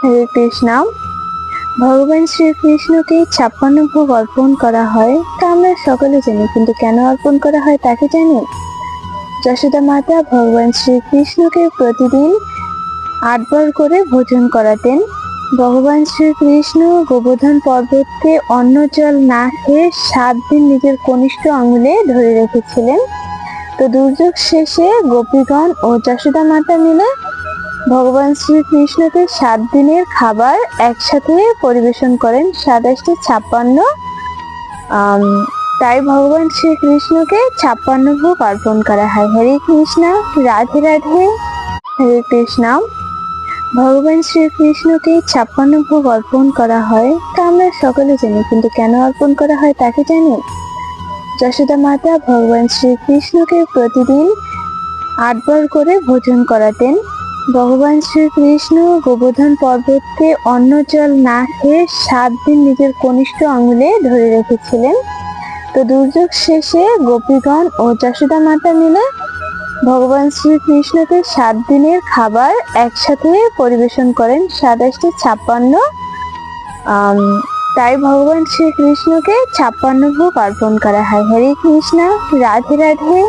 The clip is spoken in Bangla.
হরে কৃষ্ণ ভগবান শ্রীকৃষ্ণকে ছাপ্পান্ন ভোগ অর্পণ করা হয়, তা আমরা সকলে জানি, কিন্তু কেন অর্পণ করা হয় তাকে জানি? যশোদা মাতা ভগবান শ্রীকৃষ্ণকে প্রতিদিন আটবার করে ভোজন করাতেন। ভগবান শ্রীকৃষ্ণ গোবর্ধন পর্বতকে অন্ন জল না খেয়ে সাত দিন নিজের কনিষ্ঠ আঙুলে ধরে রেখেছিলেন। তো দুর্যোগ শেষে গোপীগণ ও যশোদা মাতা মিলে ভগবান শ্রীকৃষ্ণকে সাত দিনের খাবার একসাথে পরিবেশন করেন সাতাশটি ছাপ্পান্ন। তাই ভগবান শ্রীকৃষ্ণকে ছাপ্পান্ন ভোগ অর্পণ করা হয়। হরে কৃষ্ণ, রাধে রাধে, হরে কৃষ্ণ। ভগবান শ্রীকৃষ্ণকে ছাপ্পান্ন ভোগ অর্পণ করা হয়। তা আমরা সকলে জানি, কিন্তু কেন অর্পণ করা হয় তাকে জানি? যশোদা মাতা ভগবান শ্রীকৃষ্ণকে প্রতিদিন আটবার করে ভোজন করাতেন। ভগবান শ্রীকৃষ্ণ গোবর্ধন পর্বতকে অন্ন জল না খেয়ে সাত দিন নিজের কনিষ্ঠ আঙুলে ধরে রেখেছিলেন। তো দুর্যোগ শেষে গোপীগণ ও যশোদা মাতা মিলে ভগবান শ্রীকৃষ্ণকে সাত দিনের খাবার একসাথে পরিবেশন করেন সাতাশটি ছাপ্পান্ন। তাই ভগবান শ্রীকৃষ্ণকে ছাপ্পান্ন ভোগ অর্পণ করা হয়। হরে কৃষ্ণ, রাধে রাধে।